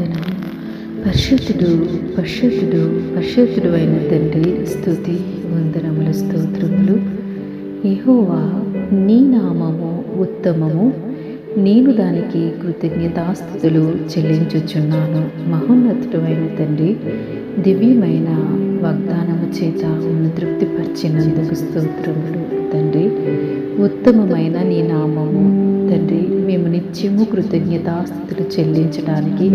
దినము పరిశుద్ధుడు పరిశుద్ధుడు పరిశుద్ధుడు అయిన తండ్రి స్థుతి వందనములు స్తోత్రములు. యహోవా నీ నామము ఉత్తమము. నేను దానికి కృతజ్ఞతాస్థుతులు చెల్లించుచున్నాను. మహోన్నతుడు అయిన తండ్రి దివ్యమైన వాగ్దానము చేత ఉన్న తృప్తిపరిచినందుకు స్తోత్రములు. తండ్రి ఉత్తమమైన నీ నిత్యము కృతజ్ఞతాస్థుతులు చెల్లించడానికి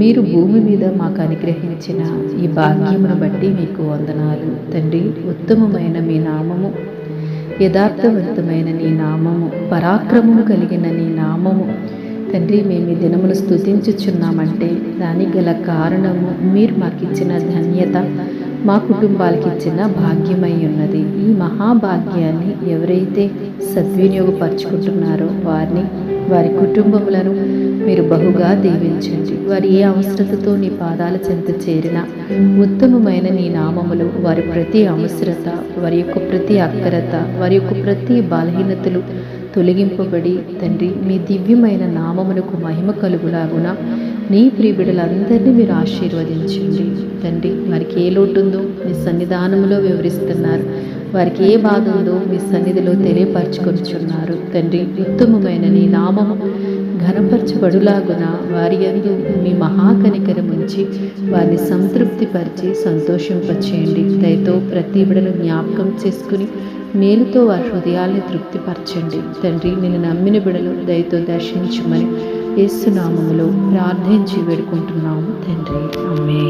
మీరు భూమి మీద మాకు అనుగ్రహించిన ఈ భాగ్యమును బట్టి మీకు వందనాలు. తండ్రి ఉత్తమమైన మీ నామము యథార్థవంతమైన నీ నామము పరాక్రమము కలిగిన నీ నామము. తండ్రి మేము ఈ దినమును స్తుతించుచున్నామంటే దానికి గల కారణము మీరు మాకు ఇచ్చిన ధన్యత మా కుటుంబాలకి ఇచ్చిన భాగ్యమై ఉన్నది. ఈ మహాభాగ్యాన్ని ఎవరైతే సద్వినియోగపరుచుకుంటున్నారో వారిని వారి కుటుంబములను మీరు బహుగా దీవించండి. వారి ఏ అవసరతతో నీ పాదాల చెంత చేరిన ఉత్తమమైన నీ నామములు వారి ప్రతి అవసరత వారి యొక్క ప్రతి అక్కరత వారి యొక్క ప్రతి బలహీనతలు తొలగింపబడి తండ్రి మీ దివ్యమైన నామమునకు మహిమ కలుగులాగున నీ ప్రియబిడలందరినీ మీరు ఆశీర్వదించండి. తండ్రి వారికి ఏ లోటు ఉందో మీ సన్నిధానంలో వివరిస్తున్నారు. వారికి ఏ బాధ ఉందో మీ సన్నిధిలో తెలియపరచుకొచ్చున్నారు తండ్రి ఉత్తమమైన నీ నామము ఘనపరచబడులాగున వారి అందు మీ మహాకనికరం ఉంచి వారిని సంతృప్తిపరిచి సంతోషింపచేయండి. దయతో ప్రతి బిడను జ్ఞాపకం చేసుకుని మేలుతో వారి హృదయాల్ని తృప్తిపరచండి. తండ్రి నేను నమ్మిన బిడలు దయతో దర్శించమని యేసునామములో ప్రార్థించి వేడుకుంటున్నాము తండ్రి. అమ్మే